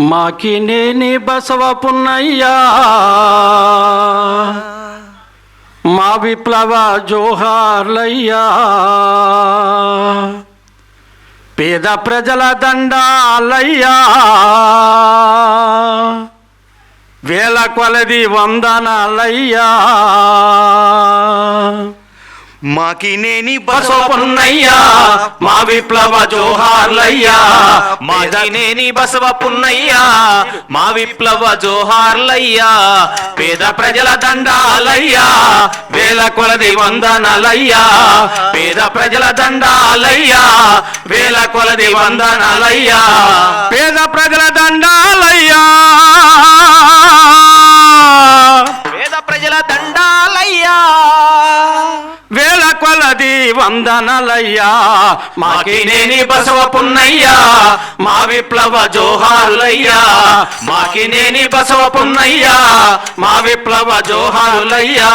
మాకినేని బసవ పున్నయ్యా. మా విప్లవ జోహార్లయ్యా. పేద ప్రజల దండాలయ్యా. వేల కొలది వందనాలయ్యా. మాకినేని బసవపున్నయ్యా మా విప్లవ జోహార్లయ్యా. మాకినేని బసవ పున్నయ్యా మా విప్లవ జోహార్లయ్యా. పేద ప్రజల దండాలయ్యా వేల కొలది వందనాలయ్యా. పేద ప్రజల దండాలయ్యా వేల కొలది వందనాలయ్యా. పేద ప్రజల దండాలయ్యా. వందనాలయ్యా. మాకినేని బసవ పున్నయ్యా. మా విప్లవ జోహారులయ్యా. మాకినేని బసవ పున్నయ్యా. మా విప్లవ జోహారులయ్యా.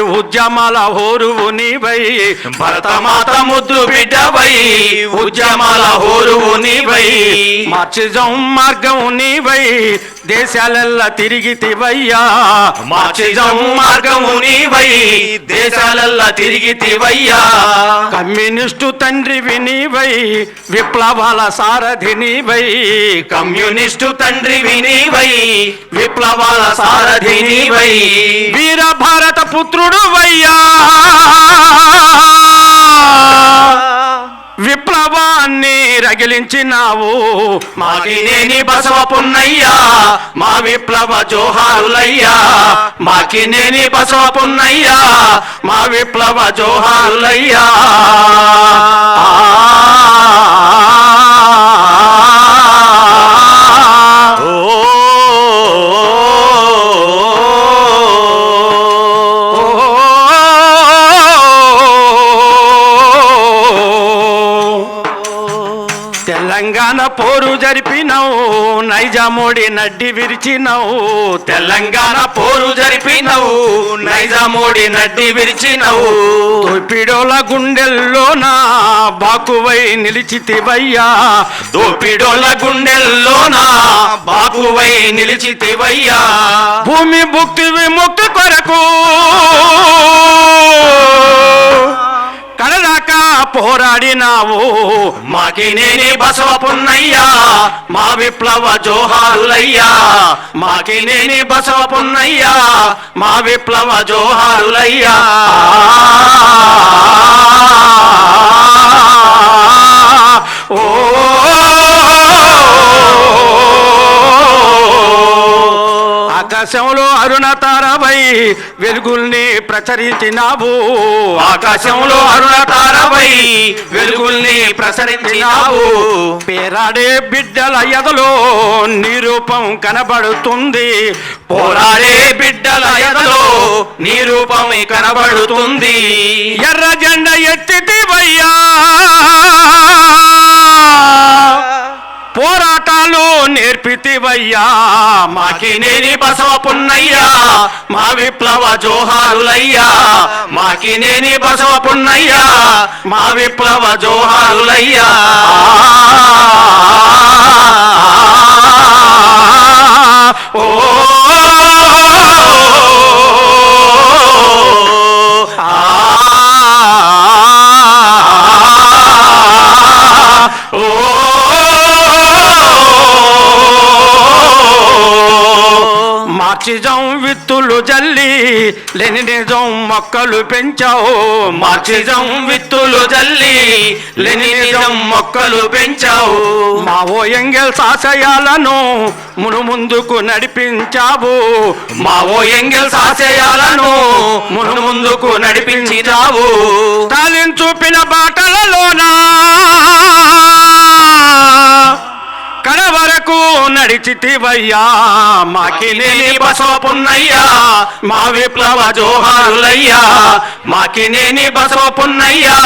ఉద్యమాల హోరువు నీవై. భరతమాత ముద్దు బిడ్డవై. ఉద్యమాల హోరువు నీవై. మార్చిజం మార్గం నీవై. దేశాలెల్లా తిరిగితివయ్యా మార్చిజం మార్గము నీవై. దేశాలెల్లా తిరిగితివయ్యా కమ్యూనిస్టు తండ్రి వినివై విప్లవాల సారథి నీవై. కమ్యూనిస్టు తండ్రి వినివై విప్లవాల సారథి నీవై. మహాభారత భారత పుత్రుడు వయ్యా. విప్లవాన్ని రగిలించినావు. మాకినేని బసవ పున్నయ్యా. మా విప్లవ జోహారులయ్యా. మాకినేని బసవ పున్నయ్యా. మా విప్లవ జోహారులయ్యా. తెలంగాణ పోరు జరిపినవు నైజామోడి నడ్డి విరిచినవు. తెలంగాణ పోరు జరిపినవు నైజామోడి నడ్డి విరిచినవు. దోపిడోల గుండెల్లోన బాకువై నిలిచితివయ్యా. దోపిడోల గుండెల్లోన బాకువై నిలిచితివయ్యా. భూమి భుక్తి విముక్తి కొరకు పోరాడినావు. మాకినేని బసవ పున్నయ్యా మా విప్లవ జోహారులయ్యా. మాకినేని బసవ పున్నయ్యా మా విప్లవ జోహారులయ్యా. ఓ ఆకాశంలో అరుణ వెలుగుల్ని ప్రసరించినావు. ఆకాశంలో అరుణ తారవై వెలుగుల్ని ప్రసరించినావు. పేరాడే బిడ్డల ఎదలో నిరూపం కనబడుతుంది. పోరాడే బిడ్డల ఎదలో నిరూపం కనబడుతుంది. ఎర్ర జెండ ఎత్తితివయ్యా నేర్పితివయ్యా మాకినేని బసవ పున్నయ్యా మా విప్లవ జోహారులయ్యా మాకినేని బసవ పున్నయ్యా మా విప్లవ జోహారులయ్యా. మార్చిజం విత్తులు జల్లి లెనినిజం మొక్కలు పెంచావు. మార్చిజం విత్తులు జల్లి లెనినిజం మొక్కలు పెంచావు. మావో ఎంగెల్ సాశయాలను మును ముందుకు నడిపించావు. మావో ఎంగెల్ సాశయాలను మును ముందుకు నడిపించావు. తాలిం చూపిన బాటలలోనా వరకు నడిచితివయ్యా మాకినేని బసవ పున్నయ్యా మా విప్లవ జోహారులయ్యా మాకినేని బసవ పున్నయ్యా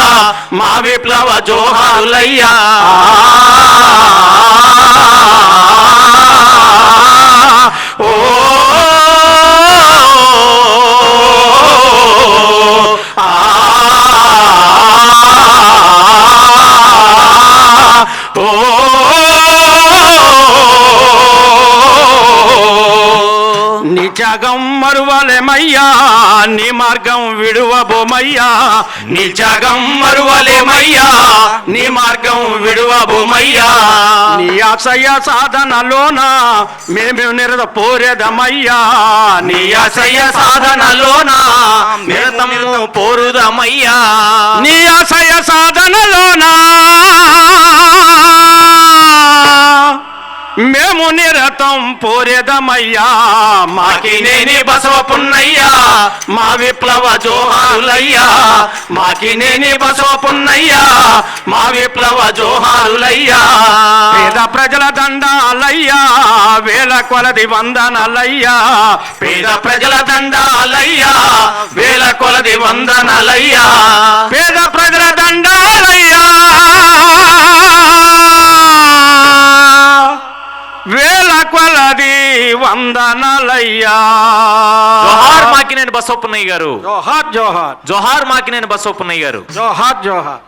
మా విప్లవ జోహారులయ్యా. త్యాగం మరువలేమయ్యా నీ మార్గం విడువబోమయ్యా. నీ త్యాగం మరువలేమయ్యా నీ మార్గం విడువబోమయ్యా. నీ ఆశయ సాధనలోన మేము నిరద పోరేదమయ్యా నీ ఆశయ సాధనలోన నిరతము పోరుదమయ్యా నీ ఆశయ సాధనలోనా మేము నిరతం మాకినేని బసవ పున్నయ్యా మా విప్లవ జోహారులయ్యా. మాకినేని బసవ పున్నయ్యా మా విప్లవ జోహారులయ్యా. పేద ప్రజల దండాలయ్యా. వేల కొలది వందనలయ్యా. పేద ప్రజల దండాలయ్యా. వేల కొలది వందనలయ్యా. పేద ప్రజల దండాల మాకినేని బసవపున్నయ్య గారు. జోహార్ జోహార్. జోహార్ మాకినేని బసవపున్నయ్య గారు. జోహార్ జోహార్.